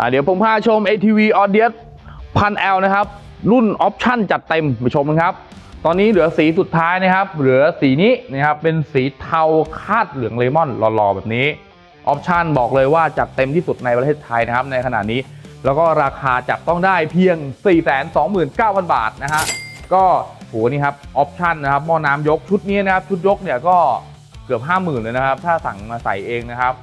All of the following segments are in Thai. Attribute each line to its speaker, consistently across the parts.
Speaker 1: ่าเดี๋ยวผมพาชม ATV Audience พัน L นะครับ รุ่นออปชั่นจัดเต็มไปชมกันครับ ตอนนี้เหลือสีสุดท้ายนะครับ เหลือสีนี้นะครับ เป็นสีเทาคาดเหลืองเลมอนหล่อๆ แบบนี้ ออปชั่นบอกเลยว่าจัดเต็มที่สุดในประเทศไทยนะครับ ในขณะนี้ แล้วก็ราคาจับต้องได้เพียง 429,000 บาทนะฮะ ก็โหนี่ครับ ออปชั่นนะครับ หม้อน้ำยกชุดนี้นะครับ ชุดยกเนี่ยก็เกือบ 50,000เลยนะครับ ถ้าสั่งมาใส่เองนะครับ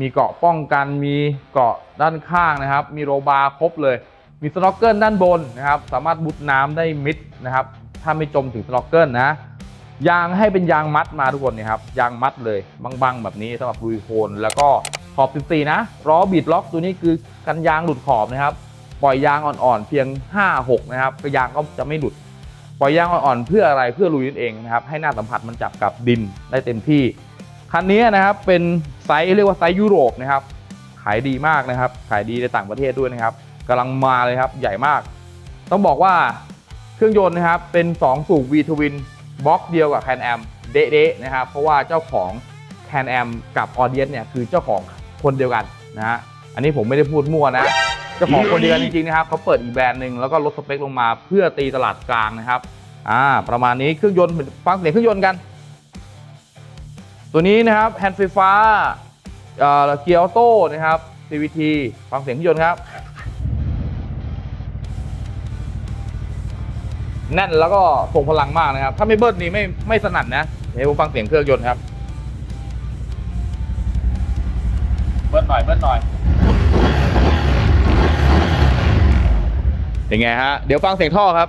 Speaker 1: มีเกาะป้องกัน มีเกาะด้านข้างนะครับ มีโรบาร์ครบเลย มีสโนว์เกิลด้านบนนะครับ สามารถบุดน้ำได้มิดนะครับ ถ้าไม่จมถึงสโนว์เกิลนะ ยางให้เป็นยางมัดมาทุกคนนี่ครับ ยางมัดเลยบางๆ แบบนี้สำหรับลุยโคลนแล้วก็ขอบ 14 นะ ล้อบีดล็อกตัวนี้คือกันยางหลุดขอบนะครับ ปล่อยยางอ่อนๆ เพียง 5-6 นะครับก็ยางก็จะไม่หลุด ปล่อยยางอ่อนๆ เพื่ออะไร เพื่อลุยนั่นเองนะครับ ให้หน้าสัมผัสมันจับกับดินได้เต็มที่ คันนี้นะครับเป็นไซส์เรียกว่าไซส์ยุโรปนะครับ ขายดีมากนะครับ ขายดีในต่างประเทศด้วยนะครับกำลังมาเลยครับใหญ่มาก ต้องบอกว่าเครื่องยนต์นะครับเป็น2สูบ V Twin บล็อกเดียวกับ Can Am เดะๆนะครับ เพราะว่าเจ้าของ Can Am กับ Audience เนี่ยคือเจ้าของคนเดียวกันนะฮะอันนี้ผมไม่ได้พูดมั่วนะเจ้าของคนเดียวกันจริงๆนะครับเขาเปิดอีกแบรนด์หนึ่งแล้วก็ลดสเปคลงมาเพื่อตีตลาดกลางนะครับอ่าประมาณนี้เครื่องยนต์ฟังเสียงเครื่องยนต์กัน ตัวนี้นะครับแฮนด์ไฟฟ้าเอ่อเกียร์ออโต้นะครับ CVT ฟังเสียงเครื่องยนต์ครับ แน่นแล้วก็ทรงพลังมากนะครับ ถ้าไม่เบิ้ลนี่ไม่ไม่สนั่นนะเดี๋ยวผมฟังเสียงเครื่องยนต์ครับ เบิ้ลหน่อยเบิ้ลหน่อยเป็นไงฮะ เดี๋ยวฟังเสียงท่อครับ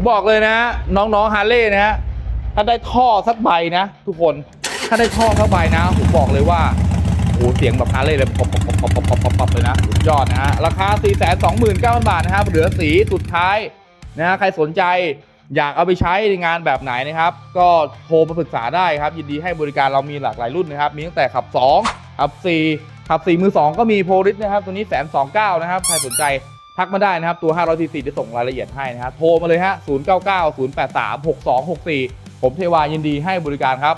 Speaker 1: ผมบอกเลยนะ น้องๆฮาร์เลย์นะฮะถ้าได้ท่อสักใบนะ ทุกคนถ้าได้ท่อสักใบนะ ผมบอกเลยว่าโอ้เสียงแบบฮาร์เลย์เลยปอบปอบปอบปอบปอบปอปอบเลยนะสุดยอดนะฮะราคา 4 2 9 0 0 0 บาทนะครับเหลือสีสุดท้ายนะฮะใครสนใจอยากเอาไปใช้ในงานแบบไหนนะครับ ก็โทรมาปรึกษาได้ครับ ยินดีให้บริการเรามีหลากหลายรุ่นนะครับ มีตั้งแต่ขับ 2 ขับ 4 ขับ 4 มือ 2 ก็มีโพลิสนะครับ ตัวนี้แสนสองเก้านะครับ ใครสนใจ ทักมาได้นะครับ ตัว 500 cc จะส่งรายละเอียดให้นะครับโทรมาเลยฮะ 099 083 6264 ผมเทวายินดีให้บริการครับ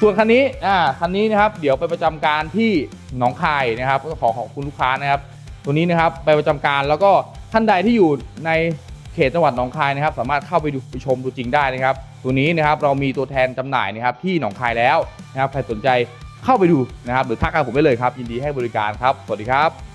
Speaker 1: ส่วนคันนี้อ่าคันนี้นะครับ เดี๋ยวไปประจำการที่หนองคายนะครับก็ขอขอบคุณลูกค้านะครับ ตัวนี้นะครับไปประจำการแล้วก็ท่านใดที่อยู่ในเขตจังหวัดหนองคายนะครับ สามารถเข้าไปดูไปชมดูจริงได้นะครับ ตัวนี้นะครับเรามีตัวแทนจำหน่ายนะครับที่หนองคายแล้วนะครับใครสนใจเข้าไปดูนะครับ หรือทักทายผมได้เลยครับ ยินดีให้บริการครับ สวัสดีครับ